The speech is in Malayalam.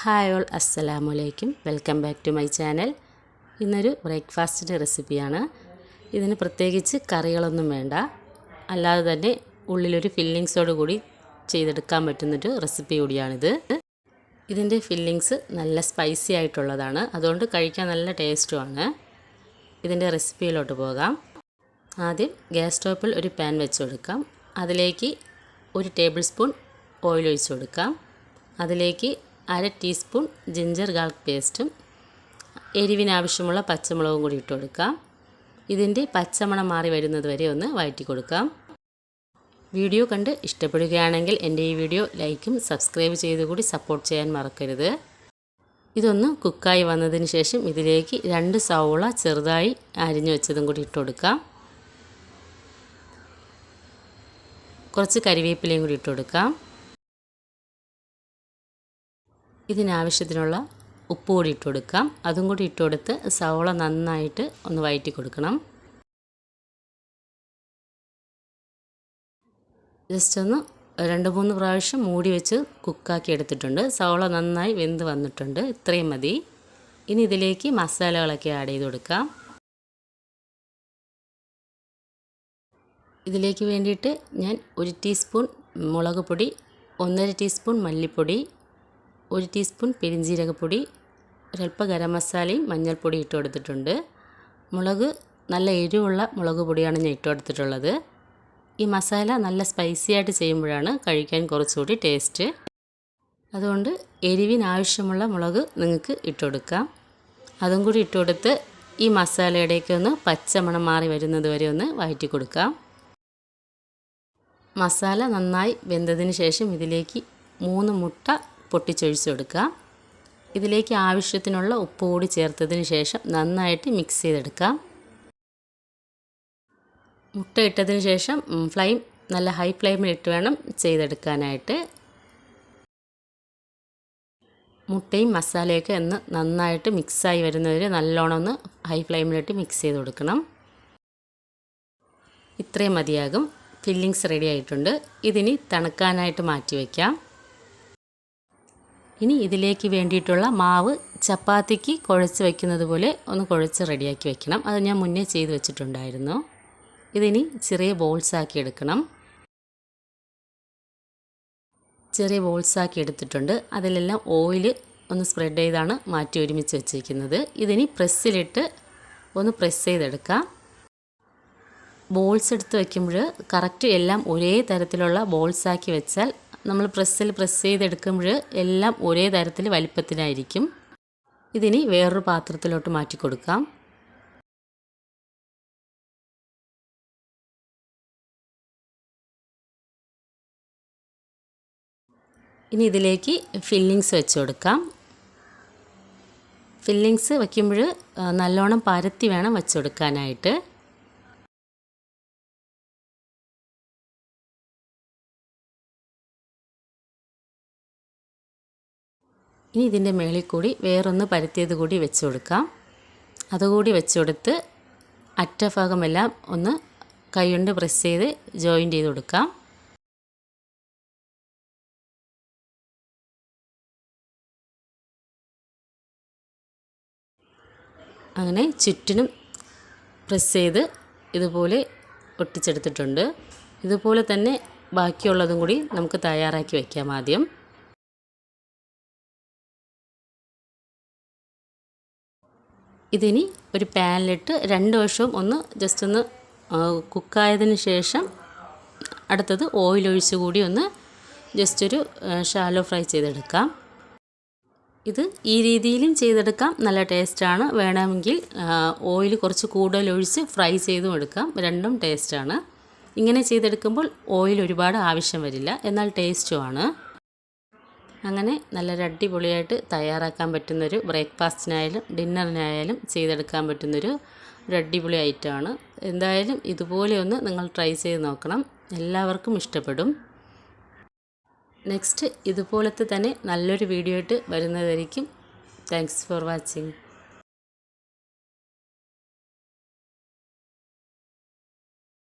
ഹായ് ഓൾ അസ്സലാമു അലൈക്കും. Welcome back to my channel. ഇന്നൊരു ബ്രേക്ക്ഫാസ്റ്റിന്റെ റെസിപ്പിയാണ്. ഇതിന് പ്രത്യേകിച്ച് കറികളൊന്നും വേണ്ട. അല്ലാതെ തന്നെ ഉള്ളിലൊരു ഫില്ലിങ്സോട് കൂടി ചെയ്തെടുക്കാൻ പറ്റുന്നൊരു റെസിപ്പി കൂടിയാണിത്. ഇതിന്റെ ഫില്ലിങ്സ് നല്ല സ്പൈസി ആയിട്ടുള്ളതാണ്. അതുകൊണ്ട് കഴിക്കാൻ നല്ല ടേസ്റ്റുമാണ്. ഇതിന്റെ റെസിപ്പിയിലോട്ട് പോകാം. ആദ്യം ഗ്യാസ് സ്റ്റോപ്പിൽ ഒരു പാൻ വെച്ച് കൊടുക്കാം അതിലേക്ക് ഒരു ടേബിൾ സ്പൂൺ ഓയിൽ ഒഴിച്ച് കൊടുക്കാം അതിലേക്ക് അര ടീസ്പൂൺ ജിഞ്ചർ ഗാർലിക് പേസ്റ്റും എരിവിനാവശ്യമുള്ള പച്ചമുളകും കൂടി ഇട്ട് കൊടുക്കാം. ഇതിന്റെ പച്ചമണം മാറി വരുന്നത് വരെ ഒന്ന് വഴറ്റി കൊടുക്കാം. വീഡിയോ കണ്ട് ഇഷ്ടപ്പെടുകയാണെങ്കിൽ എന്റെ ഈ വീഡിയോ ലൈക്കും സബ്സ്ക്രൈബ് ചെയ്ത് കൂടി സപ്പോർട്ട് ചെയ്യാൻ മറക്കരുത്. ഇതൊന്ന് കുക്കായി വന്നതിന് ശേഷം ഇതിലേക്ക് രണ്ട് സവോള ചെറുതായി അരിഞ്ഞു വെച്ചതും കൂടി ഇട്ട് കൊടുക്കാം. കുറച്ച് കരിവേപ്പിലയും കൂടി ഇട്ട് കൊടുക്കാം. ഇതിനാവശ്യത്തിനുള്ള ഉപ്പ് കൂടി ഇട്ട് കൊടുക്കാം. അതും കൂടി ഇട്ട് കൊടുത്ത് സവോള നന്നായിട്ട് ഒന്ന് വഴറ്റി കൊടുക്കണം. ജസ്റ്റ് ഒന്ന് രണ്ട് മൂന്ന് പ്രാവശ്യം മൂടി വെച്ച് കുക്കാക്കി എടുത്തിട്ടുണ്ട്. സവോള നന്നായി വെന്ത് വന്നിട്ടുണ്ട്. ഇത്രയും മതി. ഇനി ഇതിലേക്ക് മസാലകളൊക്കെ ആഡ് ചെയ്ത് കൊടുക്കാം. ഇതിലേക്ക് വേണ്ടിയിട്ട് ഞാൻ ഒരു ടീസ്പൂൺ മുളക് പൊടി ഒന്നര ടീസ്പൂൺ മല്ലിപ്പൊടി ഒരു ടീസ്പൂൺ പെരിഞ്ജീരകപ്പൊടി ഒരല്പം ഗരം മസാലയും മഞ്ഞൾപ്പൊടി ഇട്ട് കൊടുത്തിട്ടുണ്ട് മുളക് നല്ല എരിവുള്ള മുളക് പൊടിയാണ് ഞാൻ ഇട്ട് കൊടുത്തിട്ടുള്ളത് ഈ മസാല നല്ല സ്പൈസി ആയിട്ട് ചെയ്യുമ്പോഴാണ് കഴിക്കാൻ കുറച്ചുകൂടി ടേസ്റ്റ് അതുകൊണ്ട് എരിവിനാവശ്യമുള്ള മുളക് നിങ്ങൾക്ക് ഇട്ട് കൊടുക്കാം അതും കൂടി ഇട്ട് കൊടുത്ത് ഈ മസാലയുടെയൊക്കെ ഒന്ന് പച്ചമണം മാറി വരുന്നത് വരെ ഒന്ന് വഴറ്റി കൊടുക്കാം. മസാല നന്നായി വെന്തതിന് ശേഷം ഇതിലേക്ക് മൂന്ന് മുട്ട പൊട്ടിച്ചൊഴിച്ച് കൊടുക്കുക. ഇതിലേക്ക് ആവശ്യത്തിനുള്ള ഉപ്പ് കൂടി ചേർത്തതിന് ശേഷം നന്നായിട്ട് മിക്സ് ചെയ്തെടുക്കാം മുട്ട ഇട്ടതിന് ശേഷം ഫ്ലെയിം നല്ല ഹൈ ഫ്ലെയിമിൽ ഇട്ട് വേണം ചെയ്തെടുക്കാനായിട്ട്. മുട്ടയും മസാലയൊക്കെ ഒന്ന് നന്നായിട്ട് മിക്സായി വരുന്നവരെ നല്ലോണം ഒന്ന് ഹൈ ഫ്ലെയിമിലിട്ട് മിക്സ് ചെയ്ത് കൊടുക്കണം. ഇത്രയും മതിയാകും. ഫില്ലിങ്സ് റെഡി ആയിട്ടുണ്ട്. ഇതിനി തണുക്കാനായിട്ട് മാറ്റി വയ്ക്കാം ഇനി ഇതിലേക്ക് വേണ്ടിയിട്ടുള്ള മാവ് ചപ്പാത്തിക്ക് കുഴച്ച് വയ്ക്കുന്നത് പോലെ ഒന്ന് കുഴച്ച് റെഡിയാക്കി വെക്കണം. അത് ഞാൻ മുന്നേ ചെയ്ത് വെച്ചിട്ടുണ്ടായിരുന്നു. ഇതിനി ചെറിയ ബോൾസാക്കി എടുക്കണം. ചെറിയ ബോൾസാക്കി എടുത്തിട്ടുണ്ട്. അതിലെല്ലാം ഓയിൽ ഒന്ന് സ്പ്രെഡ് ചെയ്താണ് മാറ്റി ഒരുമിച്ച് വെച്ചിരിക്കുന്നത്. ഇതിനി പ്രസ്സിലിട്ട് ഒന്ന് പ്രസ് ചെയ്തെടുക്കാം. ബോൾസ് എടുത്ത് വയ്ക്കുമ്പോൾ കറക്റ്റ് എല്ലാം ഒരേ തരത്തിലുള്ള ബോൾസാക്കി വെച്ചാൽ നമ്മൾ പ്രസ്സിൽ പ്രസ് ചെയ്തെടുക്കുമ്പോൾ എല്ലാം ഒരേ തരത്തിൽ വലിപ്പത്തിലായിരിക്കും. ഇതിനി വേറൊരു പാത്രത്തിലോട്ട് മാറ്റി കൊടുക്കാം. ഇനി ഇതിലേക്ക് ഫില്ലിങ്സ് വെച്ച് കൊടുക്കാം. ഫില്ലിങ്സ് വയ്ക്കുമ്പോൾ നല്ലോണം പരത്തി വേണം വെച്ച് കൊടുക്കാനായിട്ട്. ഇനി ഇതിന്റെ മേളിൽ കൂടി വേറൊന്ന് പരത്തിയത് കൂടി വെച്ച് കൊടുക്കാം. അതുകൂടി വെച്ച് കൊടുത്ത് അറ്റഭാഗമെല്ലാം ഒന്ന് കൈകൊണ്ട് പ്രസ് ചെയ്ത് ജോയിന്റ് ചെയ്ത് കൊടുക്കാം. അങ്ങനെ ചുറ്റിനും പ്രസ് ചെയ്ത് ഇതുപോലെ ഒട്ടിച്ചെടുത്തിട്ടുണ്ട്. ഇതുപോലെ തന്നെ ബാക്കിയുള്ളതും കൂടി നമുക്ക് തയ്യാറാക്കി വയ്ക്കാം ആദ്യം. ഇതിനി ഒരു പാനിലിട്ട് രണ്ട് വശവും ഒന്ന് ജസ്റ്റ് ഒന്ന് കുക്കായതിന് ശേഷം അടുത്തത് ഓയിൽ ഒഴിച്ച് കൂടി ഒന്ന് ജസ്റ്റ് ഒരു ഷാലോ ഫ്രൈ ചെയ്തെടുക്കാം. ഇത് ഈ രീതിയിലും ചെയ്തെടുക്കാം. നല്ല ടേസ്റ്റാണ് വേണമെങ്കിൽ ഓയിൽ കുറച്ച് കൂടുതൽ ഒഴിച്ച് ഫ്രൈ ചെയ്തും എടുക്കാം. രണ്ടും ടേസ്റ്റാണ് ഇങ്ങനെ ചെയ്തെടുക്കുമ്പോൾ ഓയിൽ ഒരുപാട് ആവശ്യം വരില്ല. എന്നാൽ ടേസ്റ്റുമാണ് അങ്ങനെ നല്ലൊരു അടിപൊളിയായിട്ട് തയ്യാറാക്കാൻ പറ്റുന്നൊരു ബ്രേക്ക്ഫാസ്റ്റിനായാലും ഡിന്നറിനായാലും ചെയ്തെടുക്കാൻ പറ്റുന്നൊരു ഒരു അടിപൊളി ഐറ്റമാണ്. എന്തായാലും ഇതുപോലെ ഒന്ന് നിങ്ങൾ ട്രൈ ചെയ്ത് നോക്കണം. എല്ലാവർക്കും ഇഷ്ടപ്പെടും. നെക്സ്റ്റ് ഇതുപോലത്തെ തന്നെ നല്ലൊരു വീഡിയോ ആയിട്ട് വരുന്നതായിരിക്കും. Thanks for watching